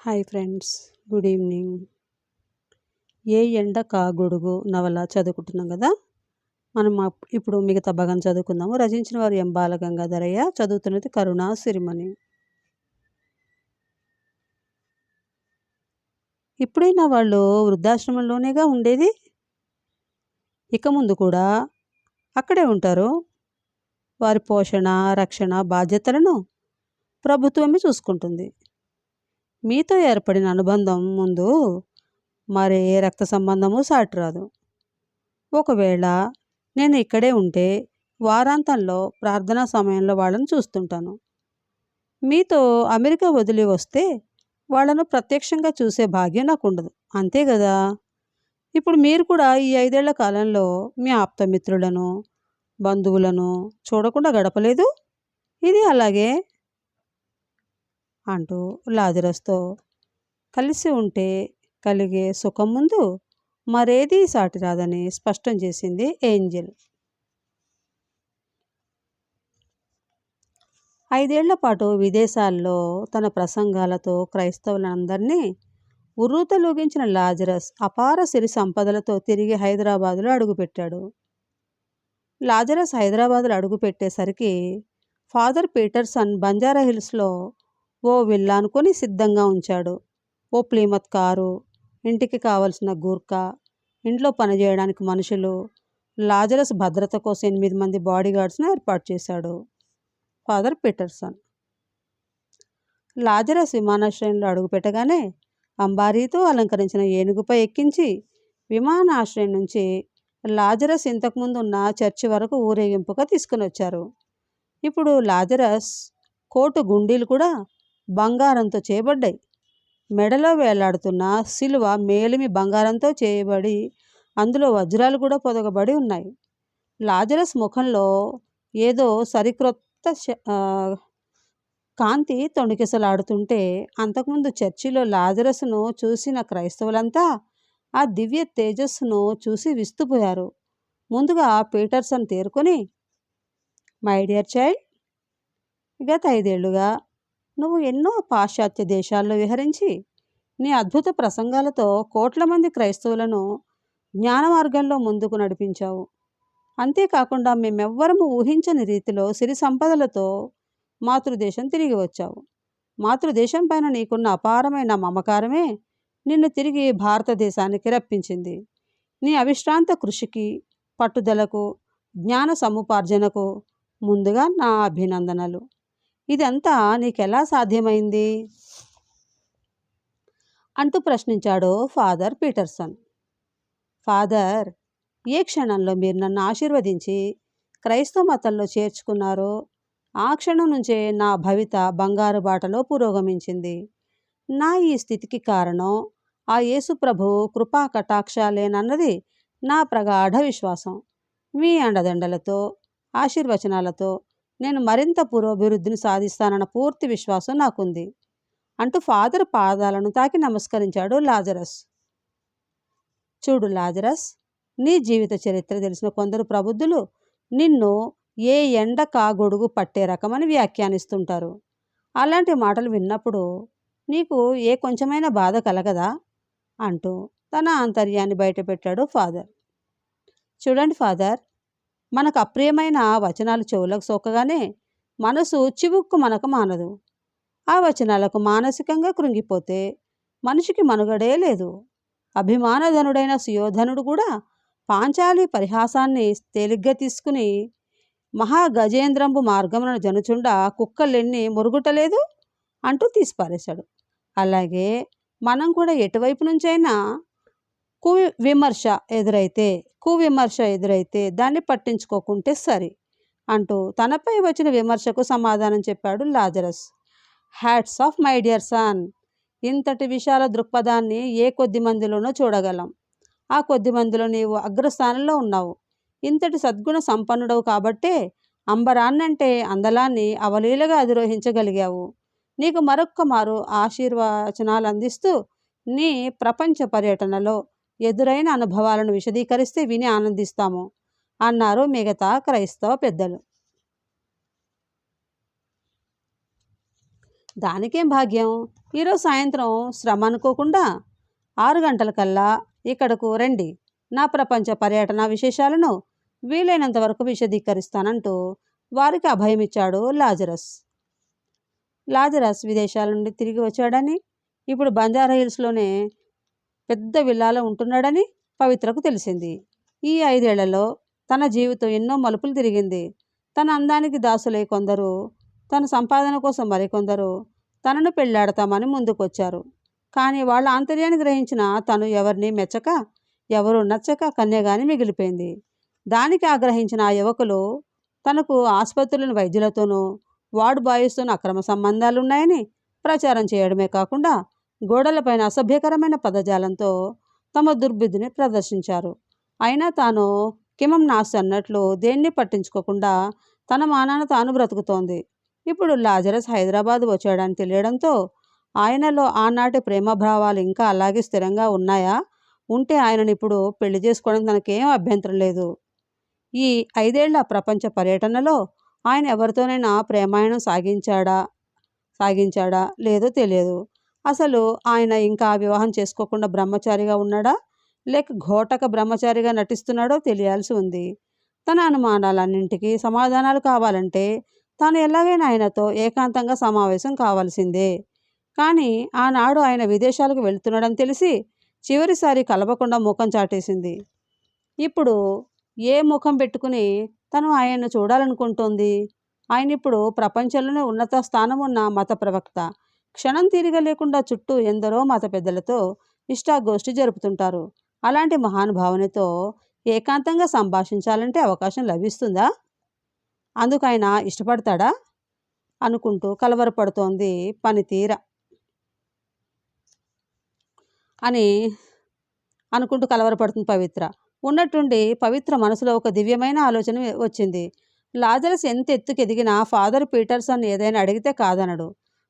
Hi friends good evening. ఏ ఎండ కా గొడుగు నవల చదువుకుంటున్నాం కదా? మనం ఇప్పుడు మిగతా భాగం చదువుకుందాము. రచించిన వారు ఎం బాలగంగాధరయ్య చదువుతున్నది కరుణ సిరిమణి. ఇప్పుడైనా వాళ్ళు వృద్ధాశ్రమంలోనేగా ఉండేది? ఇక ముందు కూడా అక్కడే ఉంటారు. వారి పోషణ రక్షణ బాధ్యతలను ప్రభుత్వమే చూసుకుంటుంది. మీతో ఏర్పడిన అనుబంధం ముందు మరే రక్త సంబంధము సాటిరాదు ఒకవేళ నేను ఇక్కడే ఉంటే వారాంతంలో ప్రార్థనా సమయంలో వాళ్ళని చూస్తుంటాను. మీతో అమెరికా వదిలి వస్తే వాళ్ళను ప్రత్యక్షంగా చూసే భాగ్యం నాకు ఉండదు అంతే కదా ఇప్పుడు మీరు కూడా ఈ ఐదేళ్ళ కాలంలో మీ ఆప్తమిత్రులను బంధువులను చూడకుండా గడపలేదు? ఇది అలాగే అంటూ లాజరస్తో కలిసి ఉంటే కలిగే సుఖం ముందు మరేదీ సాటి రాదని స్పష్టం చేసింది ఏంజెల్. ఐదేళ్ళ పాటు విదేశాల్లో తన ప్రసంగాలతో క్రైస్తవులందరినీ ఉర్రూతలోగించిన లాజరస్ అపార సిరి సంపదలతో తిరిగి హైదరాబాదులో అడుగుపెట్టాడు. లాజరస్ హైదరాబాదులో అడుగుపెట్టేసరికి ఫాదర్ పీటర్సన్ బంజారా హిల్స్లో ఓ విల్లా అనుకొని సిద్ధంగా ఉంచాడు. ఓ ప్లీమత్ కారు ఇంటికి కావలసిన గూర్ఖా ఇంట్లో పనిచేయడానికి మనుషులు లాజరస్ భద్రత కోసం ఎనిమిది మంది బాడీగార్డ్స్ను ఏర్పాటు చేశాడు. Father Pietersen. లాజరస్ విమానాశ్రయంలో అడుగుపెట్టగానే అంబారీతో అలంకరించిన ఏనుగుపై ఎక్కించి విమానాశ్రయం నుంచి లాజరస్ ఇంతకుముందు ఉన్న చర్చి వరకు ఊరేగింపుగా తీసుకుని వచ్చారు. ఇప్పుడు లాజరస్ కోటు గుండీలు కూడా బంగారంతో చేయబడ్డాయి. మెడలో వేలాడుతున్న సిలువ మేలిమి బంగారంతో చేయబడి అందులో వజ్రాలు కూడా పొదగబడి ఉన్నాయి. లాజరస్ ముఖంలో ఏదో సరిక్రొత్త కాంతి తొణికిసలాడుతుంటే అంతకుముందు చర్చిలో లాజరస్ను చూసిన క్రైస్తవులంతా ఆ దివ్య తేజస్సును చూసి విస్తుపోయారు. ముందుగా పీటర్సన్ తేరుకొని మై డియర్ చైల్డ్ గత ఐదేళ్ళుగా నువ్వు ఎన్నో పాశ్చాత్య దేశాల్లో విహరించి నీ అద్భుత ప్రసంగాలతో కోట్ల మంది క్రైస్తవులను జ్ఞాన మార్గంలో ముందుకు నడిపించావు. అంతేకాకుండా మేమెవ్వరము ఊహించని రీతిలో సిరి సంపదలతో మాతృదేశం తిరిగి వచ్చావు. మాతృదేశం పైన నీకున్న అపారమైన మమకారమే నిన్ను తిరిగి భారతదేశానికి రప్పించింది. నీ అవిశ్రాంత కృషికి పట్టుదలకు జ్ఞాన సముపార్జనకు ముందుగా నా అభినందనలు. ఇదంతా నీకెలా సాధ్యమైంది? అంటూ ప్రశ్నించాడు ఫాదర్ పీటర్సన్. ఫాదర్ ఏ క్షణంలో మీరు నన్ను ఆశీర్వదించి క్రైస్తవ మతంలో చేర్చుకున్నారో ఆ క్షణం నుంచే నా భవిత బంగారు బాటలో పురోగమించింది. నా ఈ స్థితికి కారణం ఆ యేసు ప్రభు కృపా కటాక్షాలేనన్నది నా ప్రగాఢ విశ్వాసం. మీ అండదండలతో ఆశీర్వచనాలతో నేను మరింత పురోభివృద్ధిని సాధిస్తానన్న పూర్తి విశ్వాసం నాకుంది అంటూ ఫాదర్ పాదాలను తాకి నమస్కరించాడు లాజరస్. చూడు లాజరస్ నీ జీవిత చరిత్ర తెలిసిన కొందరు ప్రబుద్ధులు నిన్ను ఏ ఎండ కాగొడుగు పట్టే రకమని వ్యాఖ్యానిస్తుంటారు. అలాంటి మాటలు విన్నప్పుడు నీకు ఏ కొంచెమైన బాధ కలగదా? అంటూ తన ఆంతర్యాన్ని బయటపెట్టాడు ఫాదర్. చూడండి ఫాదర్ మనకు అప్రియమైన వచనాలు చెవులకు సోకగానే మనసు చివుక్కు మనకు మానదు. ఆ వచనాలకు మానసికంగా కృంగిపోతే మనిషికి మనుగడే లేదు. అభిమానధనుడైన సుయోధనుడు కూడా పాంచాలి పరిహాసాన్ని తేలిగ్గా తీసుకుని మహా గజేంద్రంబు మార్గమున జనుచుండ కుక్కలెన్ని మురుగుటలేదు అంటూ తీసిపారేశాడు. అలాగే మనం కూడా ఎటువైపు నుంచైనా కు విమర్శ ఎదురైతే కువిమర్శ ఎదురైతే దాన్ని పట్టించుకోకుంటే సరి అంటూ తనపై వచ్చిన విమర్శకు సమాధానం చెప్పాడు Lazarus. Hats off my dear son ఇంతటి విశాల దృక్పథాన్ని ఏ కొద్ది మందిలోనో చూడగలం. ఆ కొద్ది మందిలో నీవు అగ్రస్థానంలో ఉన్నావు. ఇంతటి సద్గుణ సంపన్నుడవు కాబట్టే అంబరాన్నంటే అందలాన్ని అవలీలగా అధిరోహించగలిగావు. నీకు మరొక్క మారు ఆశీర్వచనాలు అందిస్తూ నీ ప్రపంచ పర్యటనలో ఎదురైన అనుభవాలను విశదీకరిస్తే విని ఆనందిస్తాము అన్నారు మిగతా క్రైస్తవ పెద్దలు. దానికేం భాగ్యం? ఈరోజు సాయంత్రం శ్రమ అనుకోకుండా ఆరు గంటలకల్లా ఇక్కడకు రండి. నా ప్రపంచ పర్యటన విశేషాలను వీలైనంత వరకు విశదీకరిస్తానంటూ వారికి అభయమిచ్చాడు లాజరస్. లాజరస్ విదేశాల నుండి తిరిగి వచ్చాడని? ఇప్పుడు బంజారా హిల్స్లోనే పెద్ద విల్లాలో ఉంటున్నాడని పవిత్రకు తెలిసింది. ఈ ఐదేళ్ళలో తన జీవితం ఎన్నో మలుపులు తిరిగింది. తన అందానికి దాసులై కొందరు తన సంపాదన కోసం మరికొందరు తనను పెళ్ళాడతామని ముందుకొచ్చారు. కానీ వాళ్ళ ఆంతర్యాన్ని గ్రహించిన తను ఎవరిని మెచ్చక ఎవరు నచ్చక కన్యగాని మిగిలిపోయింది. దానికి ఆగ్రహించిన ఆ యువకులు తనకు ఆసుపత్రులను వైద్యులతోనూ వార్డు బాయ్స్తోనూ అక్రమ సంబంధాలు ఉన్నాయని ప్రచారం చేయడమే కాకుండా గోడలపైన అసభ్యకరమైన పదజాలంతో తమ దుర్బుద్ధిని ప్రదర్శించారు. అయినా తాను కిమం నాస్ అన్నట్లు దేన్ని పట్టించుకోకుండా తన మానాన తాను బ్రతుకుతోంది. ఇప్పుడు లాజరస్ హైదరాబాద్ వచ్చాడని తెలియడంతో ఆయనలో ఆనాటి ప్రేమభావాలు ఇంకా అలాగే స్థిరంగా ఉన్నాయా? ఉంటే ఆయనను ఇప్పుడు పెళ్ళి చేసుకోవడం తనకేం అభ్యంతరం లేదు. ఈ ఐదేళ్ళ ప్రపంచ పర్యటనలో ఆయన ఎవరితోనైనా ప్రేమాయణం సాగించాడా? సాగించాడా? లేదో తెలియదు. అసలు ఆయన ఇంకా వివాహం చేసుకోకుండా బ్రహ్మచారిగా ఉన్నాడా? లేక ఘోటక బ్రహ్మచారిగా నటిస్తున్నాడో తెలియాల్సి ఉంది. తన అనుమానాలన్నింటికీ సమాధానాలు కావాలంటే తాను ఎలాగైనా ఆయనతో ఏకాంతంగా సమావేశం కావాల్సిందే. కానీ ఆనాడు ఆయన విదేశాలకు వెళ్తున్నాడని తెలిసి చివరిసారి కలవకుండా ముఖం చాటేసింది. ఇప్పుడు ఏ ముఖం పెట్టుకుని తను ఆయన్ను చూడాలనుకుంటోంది? ఆయన ఇప్పుడు ప్రపంచంలోనే ఉన్నత స్థానం ఉన్న మత ప్రవక్త క్షణం తీరిక లేకుండా చుట్టూ ఎందరో మత పెద్దలతో ఇష్టాగోష్ఠి జరుపుతుంటారు. అలాంటి మహానుభావునితో ఏకాంతంగా సంభాషించాలంటే అవకాశం లభిస్తుందా? అందుకు ఆయన ఇష్టపడతాడా? అనుకుంటూ కలవరపడుతోంది పనితీర. అని అనుకుంటూ కలవరపడుతుంది పవిత్ర. ఉన్నట్టుండి పవిత్ర మనసులో ఒక దివ్యమైన ఆలోచన వచ్చింది. లాజరస్ ఎంత ఎత్తుకెదిగినా ఫాదర్ పీటర్సన్ ఏదైనా అడిగితే కాదనడు.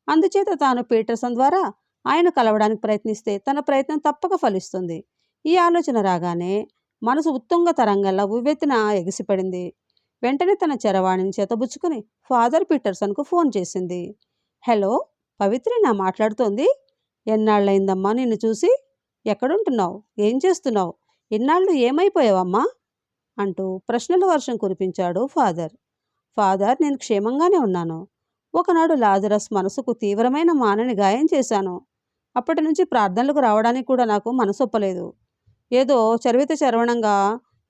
అందుచేత తాను పీటర్సన్ ద్వారా ఆయన కలవడానికి ప్రయత్నిస్తే తన ప్రయత్నం తప్పక ఫలిస్తుంది. ఈ ఆలోచన రాగానే మనసు ఉత్తుంగ తరంగంలో ఉవ్వెత్తిన ఎగిసిపడింది. వెంటనే తన చరవాణిని చేతబుచ్చుకుని ఫాదర్ పీటర్సన్కు ఫోన్ చేసింది. హలో పవిత్రి నా మాట్లాడుతోంది. ఎన్నాళ్ళయిందమ్మా నిన్ను చూసి? ఎక్కడుంటున్నావు? ఏం చేస్తున్నావు? ఇన్నాళ్ళు ఏమైపోయావమ్మా? అంటూ ప్రశ్నల వర్షం కురిపించాడు ఫాదర్. ఫాదర్ నేను క్షేమంగానే ఉన్నాను. ఒకనాడు లాజరస్ మనసుకు తీవ్రమైన మానని గాయం చేశాను. అప్పటి నుంచి ప్రార్థనలకు రావడానికి కూడా నాకు మనసొప్పలేదు. ఏదో చరివిత చరవణంగా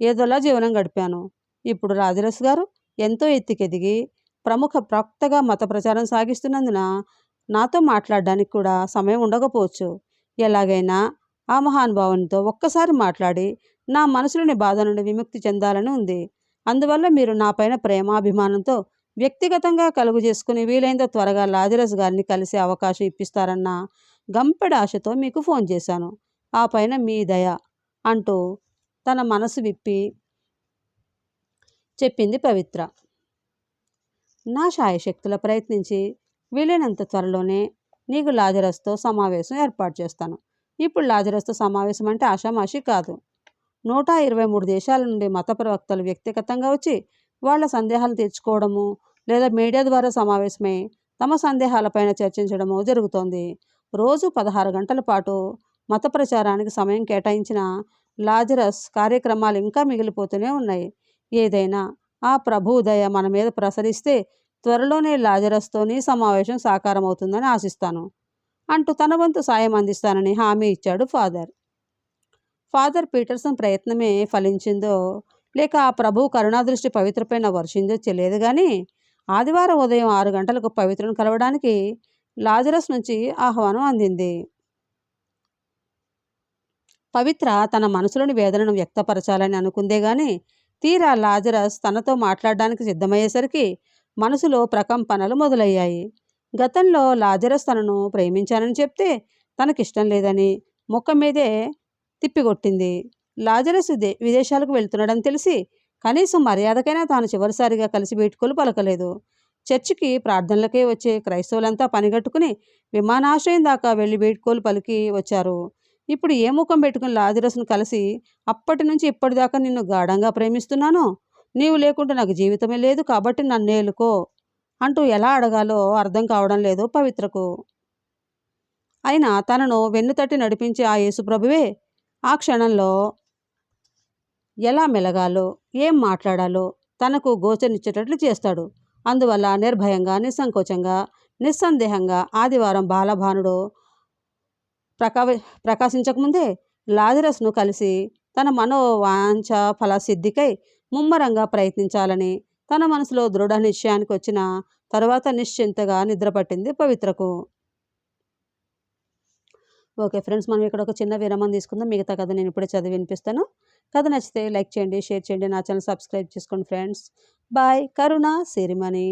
ఏదోలా జీవనం గడిపాను. ఇప్పుడు రాజరస్ గారు ఎంతో ఎత్తికెదిగి ప్రముఖ ప్రవక్తగా మత ప్రచారం సాగిస్తున్నందున నాతో మాట్లాడడానికి కూడా సమయం ఉండకపోవచ్చు. ఎలాగైనా ఆ మహానుభావునితో ఒక్కసారి మాట్లాడి నా మనసులోని బాధ నుండి విముక్తి చెందాలని ఉంది. అందువల్ల మీరు నాపైన ప్రేమాభిమానంతో వ్యక్తిగతంగా కలుగు చేసుకుని వీలైనంత త్వరగా లాజరస్ గారిని కలిసే అవకాశం ఇప్పిస్తారన్న గంపెడ ఆశతో మీకు ఫోన్ చేశాను. ఆ పైన మీ దయ అంటూ తన మనసు విప్పి చెప్పింది పవిత్ర. నా శాయశక్తుల ప్రయత్నించి వీలైనంత త్వరలోనే నీకు లాజరస్తో సమావేశం ఏర్పాటు చేస్తాను. ఇప్పుడు లాజరస్తో సమావేశం అంటే ఆషామాషి కాదు. నూట ఇరవై మూడు దేశాల నుండి మత ప్రవక్తలు వ్యక్తిగతంగా వచ్చి వాళ్ళ సందేహాలు తీర్చుకోవడము లేదా మీడియా ద్వారా సమావేశమై తమ సందేహాలపైన చర్చించడము జరుగుతోంది. రోజు పదహారు గంటల పాటు మత ప్రచారానికి సమయం కేటాయించిన లాజరస్ కార్యక్రమాలు ఇంకా మిగిలిపోతూనే ఉన్నాయి. ఏదైనా ఆ ప్రభుదయ మన మీద ప్రసరిస్తే త్వరలోనే లాజరస్తోని సమావేశం సాకారం అవుతుందని ఆశిస్తాను. అంటూ తన వంతు సాయం అందిస్తానని హామీ ఇచ్చాడు ఫాదర్. ఫాదర్ పీటర్సన్ ప్రయత్నమే ఫలించిందో లేక ఆ ప్రభు కరుణాదృష్టి పవిత్రపైన వర్షిందో తెలియదు కానీ ఆదివారం ఉదయం ఆరు గంటలకు పవిత్రను కలవడానికి లాజరస్ నుంచి ఆహ్వానం అందింది. పవిత్ర తన మనసులోని వేదనను వ్యక్తపరచాలని అనుకుందే గాని తీరా లాజరస్ తనతో మాట్లాడడానికి సిద్ధమయ్యేసరికి మనసులో ప్రకంపనలు మొదలయ్యాయి. గతంలో లాజరస్ తనను ప్రేమించానని చెప్తే తనకిష్టం లేదని ముఖం మీదే తిప్పికొట్టింది. లాజరస్ దే విదేశాలకు వెళ్తున్నాడని తెలిసి కనీసం మర్యాదకైనా తాను చివరిసారిగా కలిసి బయటకోలు పలకలేదు. చర్చికి ప్రార్థనలకే వచ్చే క్రైస్తవులంతా పనిగట్టుకుని విమానాశ్రయం దాకా వెళ్ళి బయటకోలు పలికి వచ్చారు. ఇప్పుడు ఏ ముఖం పెట్టుకుని లాదిరసును కలిసి అప్పటి నుంచి ఇప్పటిదాకా నిన్ను గాఢంగా ప్రేమిస్తున్నాను? నీవు లేకుంటే నాకు జీవితమే లేదు కాబట్టి నన్ను ఏలుకో అంటూ ఎలా అడగాలో అర్థం కావడం లేదు పవిత్రకు. అయినా తనను వెన్నుతట్టి నడిపించే ఆ యేసుప్రభువే ఆ క్షణంలో ఎలా మెలగాలో ఏం మాట్లాడాలో తనకు గోచరిచ్చేటట్లు చేస్తాడు. అందువల్ల నిర్భయంగా నిస్సంకోచంగా నిస్సందేహంగా ఆదివారం బాలభానుడు ప్రకా ప్రకాశించకముందే లాజరస్ను కలిసి తన మనోవాంఛ ఫలసిద్ధికై ముమ్మరంగా ప్రయత్నించాలని తన మనసులో దృఢ నిశ్చయానికి వచ్చిన తర్వాత నిశ్చింతగా నిద్రపట్టింది పవిత్రకు. ఓకే ఫ్రెండ్స్ మనం ఇక్కడ ఒక చిన్న విరామం తీసుకుందాం. మిగతా కథ నేను ఇప్పుడే చదివి వినిపిస్తాను. కథ నచ్చితే లైక్ చేయండి షేర్ చేయండి నా ఛానల్ సబ్స్క్రైబ్ చేసుకోండి ఫ్రెండ్స్. బాయ్. కరుణ సిరిమణి.